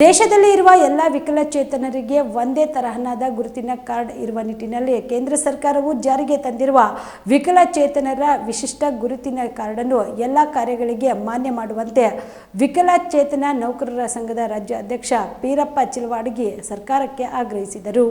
ದೇಶದಲ್ಲಿ ಇರುವ ಎಲ್ಲ ವಿಕಲಚೇತನರಿಗೆ ಒಂದೇ ತರಹನಾದ ಗುರುತಿನ ಕಾರ್ಡ್ ಇರುವ ನಿಟ್ಟಿನಲ್ಲಿ ಕೇಂದ್ರ ಸರ್ಕಾರವು ಜಾರಿಗೆ ತಂದಿರುವ ವಿಕಲಚೇತನರ ವಿಶಿಷ್ಟ ಗುರುತಿನ ಕಾರ್ಡನ್ನು ಎಲ್ಲ ಕಾರ್ಯಗಳಿಗೆ ಮಾನ್ಯ ಮಾಡುವಂತೆ ವಿಕಲಚೇತನ ನೌಕರರ ಸಂಘದ ರಾಜ್ಯ ಅಧ್ಯಕ್ಷ ಪೀರಪ್ಪ ಚಿಲವಾಡಗಿ ಸರ್ಕಾರಕ್ಕೆ ಆಗ್ರಹಿಸಿದರು.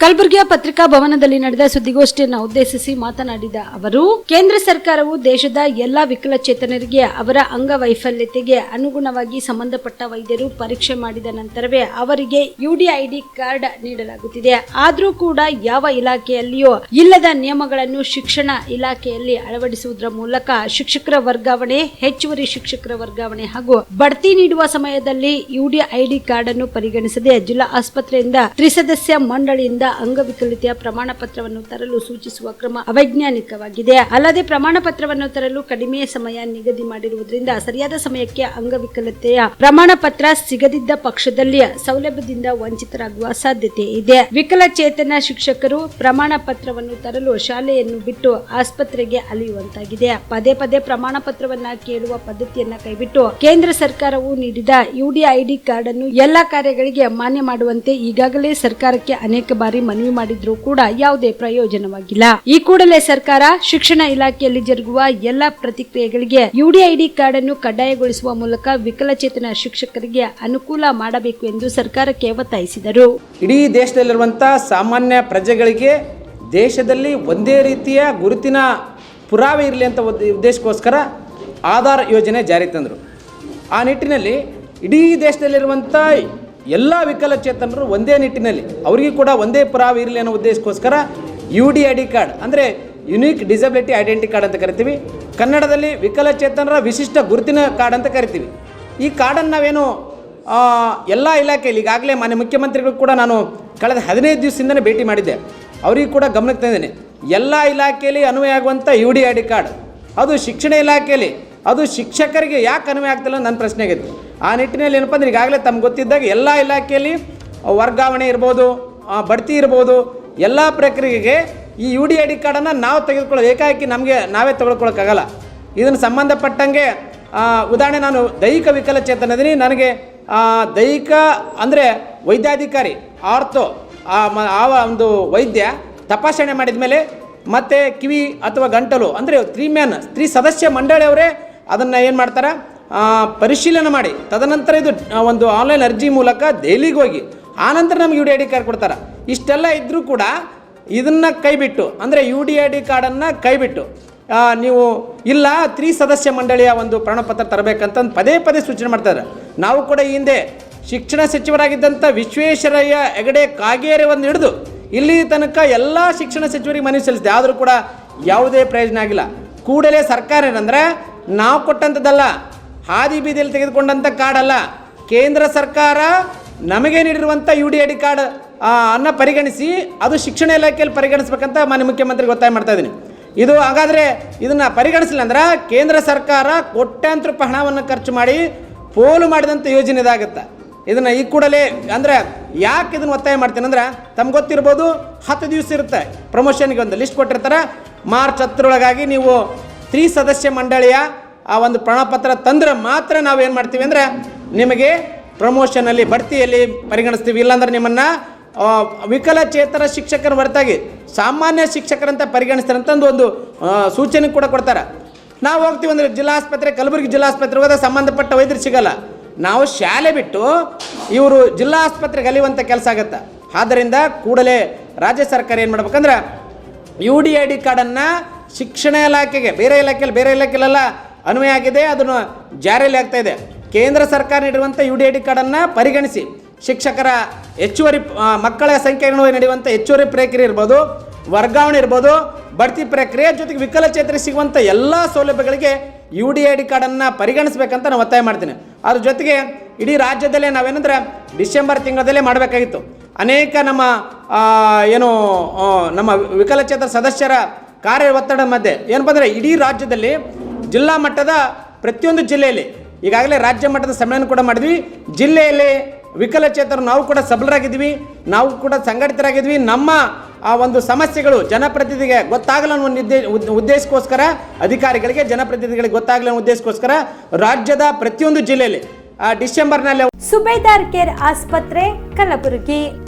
ಕಲಬುರಗಿಯ ಪತ್ರಿಕಾ ಭವನದಲ್ಲಿ ನಡೆದ ಸುದ್ದಿಗೋಷ್ಠಿಯನ್ನು ಉದ್ದೇಶಿಸಿ ಮಾತನಾಡಿದ ಅವರು, ಕೇಂದ್ರ ಸರ್ಕಾರವು ದೇಶದ ಎಲ್ಲಾ ವಿಕಲಚೇತನರಿಗೆ ಅವರ ಅಂಗವೈಫಲ್ಯತೆಗೆ ಅನುಗುಣವಾಗಿ ಸಂಬಂಧಪಟ್ಟ ವೈದ್ಯರು ಪರೀಕ್ಷೆ ಮಾಡಿದ ನಂತರವೇ ಅವರಿಗೆ ಯುಡಿಐಡಿ ಕಾರ್ಡ್ ನೀಡಲಾಗುತ್ತಿದೆ. ಆದರೂ ಕೂಡ ಯಾವ ಇಲಾಖೆಯಲ್ಲಿಯೂ ಇಲ್ಲದ ನಿಯಮಗಳನ್ನು ಶಿಕ್ಷಣ ಇಲಾಖೆಯಲ್ಲಿ ಅಳವಡಿಸುವುದರ ಮೂಲಕ ಶಿಕ್ಷಕರ ವರ್ಗಾವಣೆ, ಹೆಚ್ಚುವರಿ ಶಿಕ್ಷಕರ ವರ್ಗಾವಣೆ ಹಾಗೂ ಬಡ್ತಿ ನೀಡುವ ಸಮಯದಲ್ಲಿ ಯುಡಿಐಡಿ ಕಾರ್ಡ್ ಅನ್ನು ಪರಿಗಣಿಸದೆ ಜಿಲ್ಲಾ ಆಸ್ಪತ್ರೆಯಿಂದ ತ್ರಿಸದಸ್ಯ ಮಂಡಳಿಯಿಂದ ಅಂಗವಿಕಲತೆಯ ಪ್ರಮಾಣ ಪತ್ರವನ್ನು ತರಲು ಸೂಚಿಸುವ ಕ್ರಮ ಅವೈಜ್ಞಾನಿಕವಾಗಿದೆ. ಅಲ್ಲದೆ ಪ್ರಮಾಣ ಪತ್ರವನ್ನು ತರಲು ಕಡಿಮೆ ಸಮಯ ನಿಗದಿ ಮಾಡಿರುವುದರಿಂದ ಸರಿಯಾದ ಸಮಯಕ್ಕೆ ಅಂಗವಿಕಲತೆಯ ಪ್ರಮಾಣ ಪತ್ರ ಸಿಗದಿದ್ದ ಪಕ್ಷದಲ್ಲಿ ಸೌಲಭ್ಯದಿಂದ ವಂಚಿತರಾಗುವ ಸಾಧ್ಯತೆ ಇದೆ. ವಿಕಲಚೇತನ ಶಿಕ್ಷಕರು ಪ್ರಮಾಣ ಪತ್ರವನ್ನು ತರಲು ಶಾಲೆಯನ್ನು ಬಿಟ್ಟು ಆಸ್ಪತ್ರೆಗೆ ಅಲಿಯುವಂತಾಗಿದೆ. ಪದೇ ಪದೇ ಪ್ರಮಾಣ ಪತ್ರವನ್ನ ಕೇಳುವ ಪದ್ಧತಿಯನ್ನ ಕೈಬಿಟ್ಟು ಕೇಂದ್ರ ಸರ್ಕಾರವು ನೀಡಿದ ಯುಡಿಐಡಿ ಕಾರ್ಡ್ ಅನ್ನು ಎಲ್ಲಾ ಕಾರ್ಯಗಳಿಗೆ ಮಾನ್ಯ ಮಾಡುವಂತೆ ಈಗಾಗಲೇ ಸರ್ಕಾರಕ್ಕೆ ಅನೇಕ ಬಾರಿ ಮನವಿ ಮಾಡಿದ್ರೂ ಕೂಡ ಯಾವುದೇ ಪ್ರಯೋಜನವಾಗಿಲ್ಲ. ಈ ಕೂಡಲೇ ಸರ್ಕಾರ ಶಿಕ್ಷಣ ಇಲಾಖೆಯಲ್ಲಿ ಜರುಗುವ ಎಲ್ಲ ಪ್ರತಿಕ್ರಿಯೆಗಳಿಗೆ ಯುಡಿಐಡಿ ಕಾರ್ಡ್ ಅನ್ನು ಕಡ್ಡಾಯಗೊಳಿಸುವ ಮೂಲಕ ವಿಕಲಚೇತನ ಶಿಕ್ಷಕರಿಗೆ ಅನುಕೂಲ ಮಾಡಬೇಕು ಎಂದು ಸರ್ಕಾರಕ್ಕೆ ಒತ್ತಾಯಿಸಿದರು. ಇಡೀ ದೇಶದಲ್ಲಿರುವಂತಹ ಸಾಮಾನ್ಯ ಪ್ರಜೆಗಳಿಗೆ ದೇಶದಲ್ಲಿ ಒಂದೇ ರೀತಿಯ ಗುರುತಿನ ಪುರಾವೆ ಇರಲಿ ಅಂತ ಉದ್ದ- ಉದ್ದೇಶಕ್ಕೋಸ್ಕರ ಆಧಾರ್ ಯೋಜನೆ ಜಾರಿಗೆ ತಂದರು. ಆ ನಿಟ್ಟಿನಲ್ಲಿ ಇಡೀ ದೇಶದಲ್ಲಿರುವಂಥ ಎಲ್ಲ ವಿಕಲಚೇತನರು ಒಂದೇ ನಿಟ್ಟಿನಲ್ಲಿ, ಅವರಿಗೂ ಕೂಡ ಒಂದೇ ಪುರಾವೆ ಇರಲಿ ಅನ್ನೋ ಉದ್ದೇಶಕ್ಕೋಸ್ಕರ U D I D card ಅಂದರೆ ಯುನೀಕ್ ಡಿಸಬಿಲಿಟಿ ಐಡೆಂಟಿ ಕಾರ್ಡ್ ಅಂತ ಕರಿತೀವಿ. ಕನ್ನಡದಲ್ಲಿ ವಿಕಲಚೇತನರ ವಿಶಿಷ್ಟ ಗುರುತಿನ ಕಾರ್ಡ್ ಅಂತ ಕರಿತೀವಿ. ಈ ಕಾರ್ಡನ್ನು ನಾವೇನು ಎಲ್ಲ ಇಲಾಖೆಯಲ್ಲಿ ಈಗಾಗಲೇ ಮಾನ್ಯ ಮುಖ್ಯಮಂತ್ರಿಗಳು ಕೂಡ ನಾನು ಕಳೆದ ಹದಿನೈದು ದಿವಸದಿಂದನೇ ಭೇಟಿ ಮಾಡಿದ್ದೆ. ಅವರಿಗೂ ಕೂಡ ಗಮನಕ್ಕೆ ತಂದಿದ್ದೇನೆ. ಎಲ್ಲ ಇಲಾಖೆಯಲ್ಲಿ ಅನ್ವಯ ಆಗುವಂಥ U D I D card ಅದು ಶಿಕ್ಷಣ ಇಲಾಖೆಯಲ್ಲಿ ಅದು ಶಿಕ್ಷಕರಿಗೆ ಯಾಕೆ ಅನ್ವಯ ಆಗ್ತಿಲ್ಲ ನನ್ನ ಪ್ರಶ್ನೆ ಆಗೈತೆ ಆ ನಿಟ್ಟಿನಲ್ಲಿ ಏನಪ್ಪ ಅಂದ್ರೆ ಈಗಾಗಲೇ ತಮ್ಗೆ ಗೊತ್ತಿದ್ದಾಗ ಎಲ್ಲ ಇಲಾಖೆಯಲ್ಲಿ ವರ್ಗಾವಣೆ ಇರ್ಬೋದು ಬಡ್ತಿ ಇರ್ಬೋದು, ಎಲ್ಲ ಪ್ರಕ್ರಿಯೆಗೆ ಈ ಯು ಡಿ ಐ ಡಿ ಕಾರ್ಡನ್ನು ನಾವು ತೆಗೆದುಕೊಳ್ಳೋದು ಏಕಾಏಕಿ ನಮಗೆ ನಾವೇ ತೆಗೆದುಕೊಳ್ಳೋಕ್ಕಾಗಲ್ಲ ಇದನ್ನು ಸಂಬಂಧಪಟ್ಟಂಗೆ ಉದಾಹರಣೆ ನಾನು ದೈಹಿಕ ವಿಕಲಚೇತನ ಇದೀನಿ ನನಗೆ ದೈಹಿಕ ಅಂದರೆ ವೈದ್ಯಾಧಿಕಾರಿ, ಆರ್ಥೋ, ಆ ಒಂದು ವೈದ್ಯ ತಪಾಸಣೆ ಮಾಡಿದ ಮೇಲೆ ಮತ್ತು ಕಿವಿ ಅಥವಾ ಗಂಟಲು ಅಂದರೆ ತ್ರೀ ಮ್ಯಾನ್, ತ್ರೀ ಸದಸ್ಯ ಮಂಡಳಿಯವರೇ ಅದನ್ನು ಏನು ಮಾಡ್ತಾರೆ? ಪರಿಶೀಲನೆ ಮಾಡಿ. ತದನಂತರ ಇದು ಒಂದು ಆನ್ಲೈನ್ ಅರ್ಜಿ ಮೂಲಕ ದೆಹಲಿಗೆ ಹೋಗಿ ಆನಂತರ ನಮ್ಗೆ U D I D card ಕೊಡ್ತಾರೆ. ಇಷ್ಟೆಲ್ಲ ಇದ್ದರೂ ಕೂಡ ಇದನ್ನು ಕೈಬಿಟ್ಟು, ಅಂದರೆ ಯು ಡಿ ಐ ಡಿ ಕಾರ್ಡನ್ನು ಕೈಬಿಟ್ಟು ನೀವು ಇಲ್ಲ, ತ್ರಿ ಸದಸ್ಯ ಮಂಡಳಿಯ ಒಂದು ಪ್ರಮಾಣಪತ್ರ ತರಬೇಕಂತಂದು ಪದೇ ಪದೇ ಸೂಚನೆ ಮಾಡ್ತಾರೆ ನಾವು ಕೂಡ ಈ ಹಿಂದೆ ಶಿಕ್ಷಣ ಸಚಿವರಾಗಿದ್ದಂಥ ವಿಶ್ವೇಶ್ವರಯ್ಯ ಹೆಗಡೆ ಕಾಗೇರಿ ಒಂದು ಹಿಡಿದು, ಇಲ್ಲಿ ತನಕ ಎಲ್ಲ ಶಿಕ್ಷಣ ಸಚಿವರಿಗೆ ಮನವಿ ಸಲ್ಲಿಸಿದೆ. ಆದರೂ ಕೂಡ ಯಾವುದೇ ಪ್ರಯೋಜನ ಆಗಿಲ್ಲ. ಕೂಡಲೇ ಸರ್ಕಾರ ಏನಂದರೆ ನಾವು ಕೊಟ್ಟಂಥದ್ದಲ್ಲ. ಹಾದಿ ಬೀದಿಯಲ್ಲಿ ತೆಗೆದುಕೊಂಡಂಥ ಕಾರ್ಡಲ್ಲ ಕೇಂದ್ರ ಸರ್ಕಾರ ನಮಗೆ ನೀಡಿರುವಂಥ U D I D card ಅನ್ನು ಅನ್ನ ಪರಿಗಣಿಸಿ ಅದು ಶಿಕ್ಷಣ ಇಲಾಖೆಯಲ್ಲಿ ಪರಿಗಣಿಸ್ಬೇಕಂತ ಮಾನ್ಯ ಮುಖ್ಯಮಂತ್ರಿಗೆ ಒತ್ತಾಯ ಮಾಡ್ತಾ ಇದ್ದೀನಿ. ಇದು ಹಾಗಾದರೆ ಇದನ್ನು ಪರಿಗಣಿಸಲಿಲ್ಲ ಅಂದ್ರೆ ಕೇಂದ್ರ ಸರ್ಕಾರ ಕೋಟ್ಯಾಂತರ ರೂಪಾಯಿ ಹಣವನ್ನು ಖರ್ಚು ಮಾಡಿ ಪೋಲು ಮಾಡಿದಂಥ ಯೋಜನೆ ಇದಾಗುತ್ತೆ. ಇದನ್ನು ಈ ಕೂಡಲೇ ಅಂದರೆ ಯಾಕೆ ಇದನ್ನು ಒತ್ತಾಯ ಮಾಡ್ತೀನಿ ಅಂದ್ರೆ ತಮ್ಗೆ ಗೊತ್ತಿರ್ಬೋದು ಹತ್ತು ದಿವಸ ಇರುತ್ತೆ. ಪ್ರಮೋಷನ್ಗೆ ಒಂದು ಲಿಸ್ಟ್ ಕೊಟ್ಟಿರ್ತಾರೆ. ಮಾರ್ಚ್ ಹತ್ತರೊಳಗಾಗಿ ನೀವು ತ್ರಿ ಸದಸ್ಯ ಮಂಡಳಿಯ ಆ ಒಂದು ಪ್ರಮಾಣಪತ್ರ ತಂದ್ರೆ ಮಾತ್ರ ನಾವು ಏನು ಮಾಡ್ತೀವಿ ಅಂದರೆ ನಿಮಗೆ ಪ್ರಮೋಷನಲ್ಲಿ ಬಡ್ತಿಯಲ್ಲಿ ಪರಿಗಣಿಸ್ತೀವಿ. ಇಲ್ಲಾಂದ್ರೆ ನಿಮ್ಮನ್ನು ವಿಕಲಚೇತನ ಶಿಕ್ಷಕರ ಹೊರತಾಗಿ ಸಾಮಾನ್ಯ ಶಿಕ್ಷಕರಂತ ಪರಿಗಣಿಸ್ತಾರೆ ಅಂತ ಒಂದು ಸೂಚನೆ ಕೂಡ ಕೊಡ್ತಾರೆ. ನಾವು ಹೋಗ್ತೀವಿ ಅಂದರೆ ಜಿಲ್ಲಾಸ್ಪತ್ರೆ, ಕಲಬುರಗಿ ಜಿಲ್ಲಾಸ್ಪತ್ರೆ ಹೋದಾಗ ಸಂಬಂಧಪಟ್ಟ ವೈದ್ಯರು ಸಿಗಲ್ಲ. ನಾವು ಶಾಲೆ ಬಿಟ್ಟು ಇವರು ಜಿಲ್ಲಾ ಆಸ್ಪತ್ರೆಗೆ ಕೆಲಸ ಆಗುತ್ತೆ. ಆದ್ದರಿಂದ ಕೂಡಲೇ ರಾಜ್ಯ ಸರ್ಕಾರ ಏನು ಮಾಡ್ಬೇಕಂದ್ರೆ ಯು ಡಿ ಐ ಡಿ ಕಾರ್ಡನ್ನು ಶಿಕ್ಷಣ ಇಲಾಖೆಗೆ, ಬೇರೆ ಇಲಾಖೆಯಲ್ಲಿ, ಬೇರೆ ಇಲಾಖೆಯಲ್ಲೆಲ್ಲ ಅನ್ವಯ ಆಗಿದೆ, ಅದನ್ನು ಜಾರಿಯಲ್ಲಿ ಆಗ್ತಾ ಇದೆ. ಕೇಂದ್ರ ಸರ್ಕಾರ ನೀಡಿರುವಂಥ ಯು ಡಿ ಐ ಡಿ ಕಾರ್ಡನ್ನು ಪರಿಗಣಿಸಿ. ಶಿಕ್ಷಕರ ಹೆಚ್ಚುವರಿ ಮಕ್ಕಳ ಸಂಖ್ಯೆಗಳು ನಡೆಯುವಂಥ ಹೆಚ್ಚುವರಿ ಪ್ರಕ್ರಿಯೆ ಇರ್ಬೋದು, ವರ್ಗಾವಣೆ ಇರ್ಬೋದು, ಬಡ್ತಿ ಪ್ರಕ್ರಿಯೆ ಜೊತೆಗೆ ವಿಕಲಚೇತರಿಗೆ ಸಿಗುವಂಥ ಎಲ್ಲ ಸೌಲಭ್ಯಗಳಿಗೆ ಯು ಡಿ ಐ ಡಿ ಕಾರ್ಡನ್ನು ಪರಿಗಣಿಸ್ಬೇಕಂತ ನಾನು ಒತ್ತಾಯ ಮಾಡ್ತೀನಿ. ಅದ್ರ ಜೊತೆಗೆ ಇಡೀ ರಾಜ್ಯದಲ್ಲೇ ನಾವೇನಂದ್ರೆ ಡಿಸೆಂಬರ್ ತಿಂಗಳದಲ್ಲೇ ಮಾಡಬೇಕಾಗಿತ್ತು. ಅನೇಕ ನಮ್ಮ ಏನು ನಮ್ಮ ವಿಕಲಚೇತರ ಸದಸ್ಯರ ಕಾರ್ಯ ಒತ್ತಡ ಮಧ್ಯೆ. ಏನಪ್ಪ ಅಂದರೆ ಇಡೀ ರಾಜ್ಯದಲ್ಲಿ ಜಿಲ್ಲಾ ಮಟ್ಟದ ಪ್ರತಿಯೊಂದು ಜಿಲ್ಲೆಯಲ್ಲಿ, ಈಗಾಗಲೇ ರಾಜ್ಯ ಮಟ್ಟದ ಸಮ್ಮೇಳನ ಕೂಡ ಮಾಡಿದ್ವಿ. ಜಿಲ್ಲೆಯಲ್ಲಿ ವಿಕಲಚೇತರು ನಾವು ಕೂಡ ಸಬಲರಾಗಿದ್ವಿ ನಾವು ಕೂಡ ಸಂಘಟಿತರಾಗಿದ್ವಿ ನಮ್ಮ ಆ ಒಂದು ಸಮಸ್ಯೆಗಳು ಜನಪ್ರತಿನಿಧಿಗೆ ಗೊತ್ತಾಗಲ್ಲ ಒಂದು ನಿದ್ದೆ, ಉದ್- ಉದ್ದೇಶಕ್ಕೋಸ್ಕರ, ಅಧಿಕಾರಿಗಳಿಗೆ ಜನಪ್ರತಿನಿಧಿಗಳಿಗೆ ಗೊತ್ತಾಗಲ್ಲ ಅನ್ನೋ ಉದ್ದೇಶಕ್ಕೋಸ್ಕರ ರಾಜ್ಯದ ಪ್ರತಿಯೊಂದು ಜಿಲ್ಲೆಯಲ್ಲಿ ಡಿಸೆಂಬರ್ನಲ್ಲಿ ಸುಬೇದಾರ್ ಕೇರ್ ಆಸ್ಪತ್ರೆ, ಕಲಬುರಗಿ.